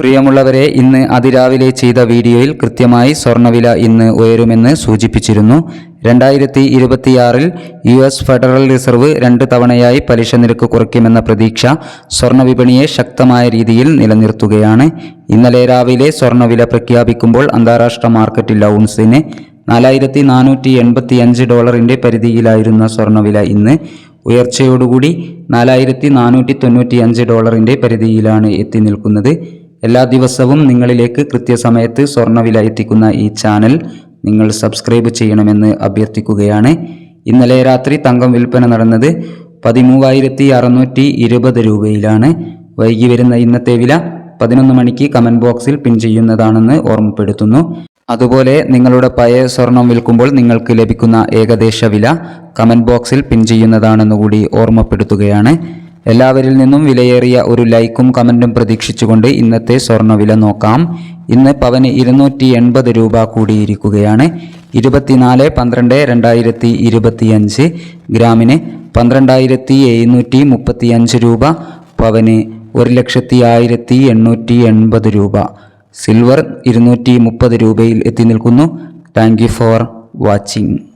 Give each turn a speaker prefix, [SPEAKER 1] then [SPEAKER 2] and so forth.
[SPEAKER 1] പ്രിയമുള്ളവരെ ഇന്ന് അതിരാവിലെ ചെയ്ത വീഡിയോയിൽ കൃത്യമായി സ്വർണവില ഇന്ന് ഉയരുമെന്ന് സൂചിപ്പിച്ചിരുന്നു. രണ്ടായിരത്തി ഇരുപത്തിയാറിൽ യു എസ് ഫെഡറൽ റിസർവ് രണ്ട് തവണയായി പലിശ നിരക്ക് കുറയ്ക്കുമെന്ന പ്രതീക്ഷ സ്വർണ ശക്തമായ രീതിയിൽ നിലനിർത്തുകയാണ്. ഇന്നലെ രാവിലെ സ്വർണവില പ്രഖ്യാപിക്കുമ്പോൾ അന്താരാഷ്ട്ര മാർക്കറ്റിൽ ഔൺസിന് നാലായിരത്തി നാനൂറ്റി എൺപത്തി അഞ്ച് ഡോളറിന്റെ പരിധിയിലായിരുന്ന സ്വർണവില ഇന്ന് ഉയർച്ചയോടുകൂടി നാലായിരത്തി നാനൂറ്റി തൊണ്ണൂറ്റി അഞ്ച് ഡോളറിന്റെ പരിധിയിലാണ് എത്തി നിൽക്കുന്നത്. എല്ലാ ദിവസവും നിങ്ങളിലേക്ക് കൃത്യസമയത്ത് സ്വർണവില എത്തിക്കുന്ന ഈ ചാനൽ നിങ്ങൾ സബ്സ്ക്രൈബ് ചെയ്യണമെന്ന് അഭ്യർത്ഥിക്കുകയാണ്. ഇന്നലെ രാത്രി തങ്കം വിൽപ്പന നടന്നത് പതിമൂവായിരത്തി അറുന്നൂറ്റി ഇരുപത് രൂപയിലാണ്. വൈകി വരുന്ന ഇന്നത്തെ വില പതിനൊന്ന് മണിക്ക് കമന്റ് ബോക്സിൽ പിൻ ചെയ്യുന്നതാണെന്ന് ഓർമ്മപ്പെടുത്തുന്നു. അതുപോലെ നിങ്ങളുടെ പഴയ സ്വർണം വിൽക്കുമ്പോൾ നിങ്ങൾക്ക് ലഭിക്കുന്ന ഏകദേശ വില കമന്റ് ബോക്സിൽ പിൻ ചെയ്യുന്നതാണെന്നുകൂടി ഓർമ്മപ്പെടുത്തുകയാണ്. എല്ലാവരിൽ നിന്നും വിലയേറിയ ഒരു ലൈക്കും കമന്റും പ്രതീക്ഷിച്ചുകൊണ്ട് ഇന്നത്തെ സ്വർണവില നോക്കാം. ഇന്ന് പവന് ഇരുന്നൂറ്റി എൺപത് രൂപ കൂടിയിരിക്കുകയാണ്. ഇരുപത്തിനാല് പന്ത്രണ്ട് രണ്ടായിരത്തി ഇരുപത്തിയഞ്ച് ഗ്രാമിന് പന്ത്രണ്ടായിരത്തി എഴുന്നൂറ്റി മുപ്പത്തിയഞ്ച് രൂപ. പവന് ഒരു ലക്ഷത്തി ആയിരത്തി എണ്ണൂറ്റി എൺപത് രൂപ. സിൽവർ ഇരുന്നൂറ്റി മുപ്പത് രൂപയിൽ എത്തി നിൽക്കുന്നു. Thank you for watching.